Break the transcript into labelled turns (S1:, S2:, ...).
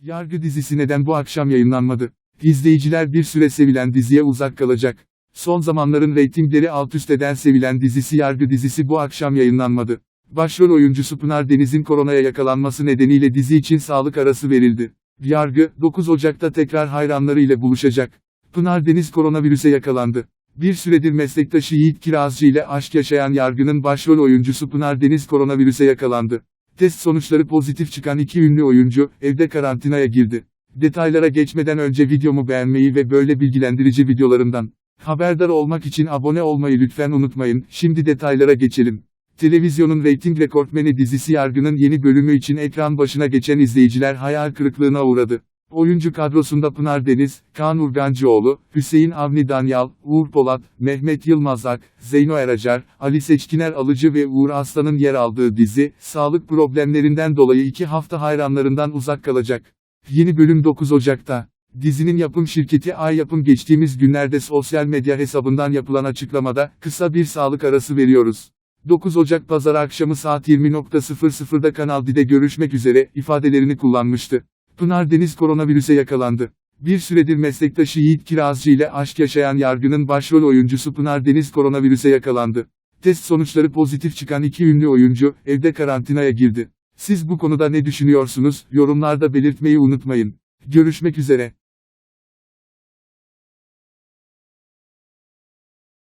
S1: Yargı dizisi neden bu akşam yayınlanmadı? İzleyiciler bir süre sevilen diziye uzak kalacak. Son zamanların reytingleri alt üst eden sevilen dizisi Yargı dizisi bu akşam yayınlanmadı. Başrol oyuncusu Pınar Deniz'in koronaya yakalanması nedeniyle dizi için sağlık arası verildi. Yargı, 9 Ocak'ta tekrar hayranları ile buluşacak. Pınar Deniz koronavirüse yakalandı. Bir süredir meslektaşı Yiğit Kirazcı ile aşk yaşayan Yargı'nın başrol oyuncusu Pınar Deniz koronavirüse yakalandı. Test sonuçları pozitif çıkan iki ünlü oyuncu, evde karantinaya girdi. Detaylara geçmeden önce videomu beğenmeyi ve böyle bilgilendirici videolarımdan haberdar olmak için abone olmayı lütfen unutmayın. Şimdi detaylara geçelim. Televizyonun reyting rekortmeni dizisi Yargı'nın yeni bölümü için ekran başına geçen izleyiciler hayal kırıklığına uğradı. Oyuncu kadrosunda Pınar Deniz, Kaan Urgancıoğlu, Hüseyin Avni Danyal, Uğur Polat, Mehmet Yılmazak, Zeyno Eracar, Ali Seçkiner Alıcı ve Uğur Aslan'ın yer aldığı dizi, sağlık problemlerinden dolayı iki hafta hayranlarından uzak kalacak. Yeni bölüm 9 Ocak'ta. Dizinin yapım şirketi Ay Yapım geçtiğimiz günlerde sosyal medya hesabından yapılan açıklamada, kısa bir sağlık arası veriyoruz. 9 Ocak Pazar akşamı saat 20.00'da Kanal D'de görüşmek üzere ifadelerini kullanmıştı. Pınar Deniz koronavirüse yakalandı. Bir süredir meslektaşı Yiğit Kirazcı ile aşk yaşayan Yargı'nın başrol oyuncusu Pınar Deniz koronavirüse yakalandı. Test sonuçları pozitif çıkan iki ünlü oyuncu, evde karantinaya girdi. Siz bu konuda ne düşünüyorsunuz, yorumlarda belirtmeyi unutmayın. Görüşmek üzere.